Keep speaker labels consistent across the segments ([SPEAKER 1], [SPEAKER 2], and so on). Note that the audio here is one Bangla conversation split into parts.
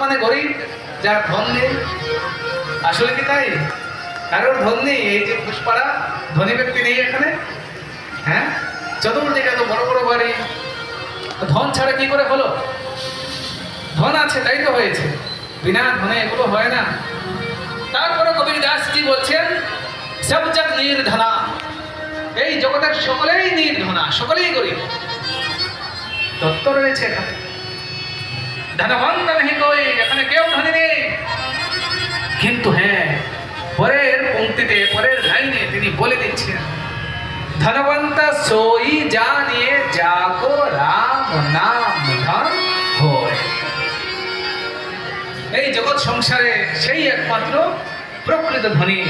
[SPEAKER 1] মানে গরিব, যার ধন নেই। আসলে কি তাই? কারোর ধন নেই, এই যে পুষ্পাড়া ধনী ব্যক্তি নেই এখানে। হ্যাঁ? চতুর্দিকে এত বড় বড় বাড়ি। ধন ছাড়া কি করে হলো? ধন আছে, তাই তো হয়েছে। বিনা ধনে এগুলো হয় না। তারপরে কবির দাস কি বলছেন? সব জগ নির্ধনা। এই জগতের সকলেই নির্ধনা, সকলেই গরিব। তত্ত্ব রয়েছে এখানে। ধনবন্ত নেই কই? এখানে কেউ ধনী নেই কিন্তু হ্যাঁ পরের পঙ্ক্তিতে পরের লাইনে তিনি বলে দিচ্ছেন ধনবন্ত সোই জানিয়ে জাগো রাম নাম ধন হয়। এই জগৎ সংসারে সেই একমাত্র প্রকৃত ধনী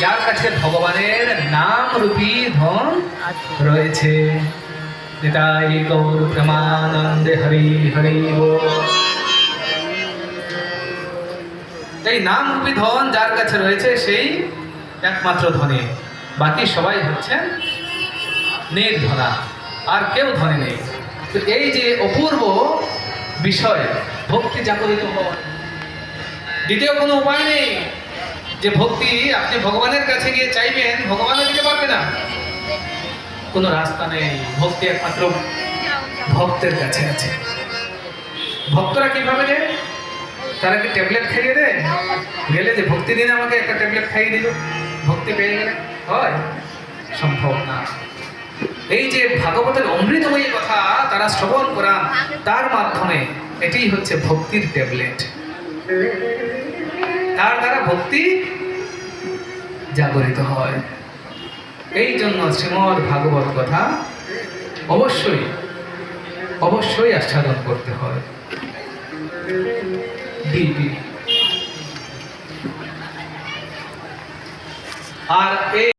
[SPEAKER 1] যার কাছে ভগবানের নাম রূপী ধন রয়েছে। নিতাই গৌর প্রেমানন্দে হরি হরি। এই নাম রূপী ধন যার কাছে রয়েছে, সেই একমাত্র ধনী। বাকি সবাই হচ্ছেন নির্ধনা, আর কেউ ধনী নেই। তো এই যে অপূর্ব বিষয়, ভক্তি জাগরিত হয় দ্বিতীয় কোনো উপায় নেই যে ভক্তি আপনি ভগবানের কাছে গিয়ে চাইবেন ভগবানও দিতে পারবে না। কোনো রাস্তা নেই, ভক্তি একমাত্র ভক্তের কাছে আছে। ভক্তরা কীভাবে দেয় তারা কি ট্যাবলেট খাইয়ে দেয়? গেলে যে ভক্তি দিন আমাকে, একটা ট্যাবলেট খাইয়ে দিল। ভক্তি পেয়ে গেলে। হয়, সম্ভব না। এই যে ভাগবতের অমৃতময়ী কথা তারা শ্রবণ করান তার মাধ্যমে এটাই হচ্ছে ভক্তির ট্যাবলেট। তার দ্বারা ভক্তি জাগরিত হয়। এই জন্য শ্রীমদ ভাগবত কথা অবশ্যই অবশ্যই আচ্ছাদন করতে হয় জি। আর এই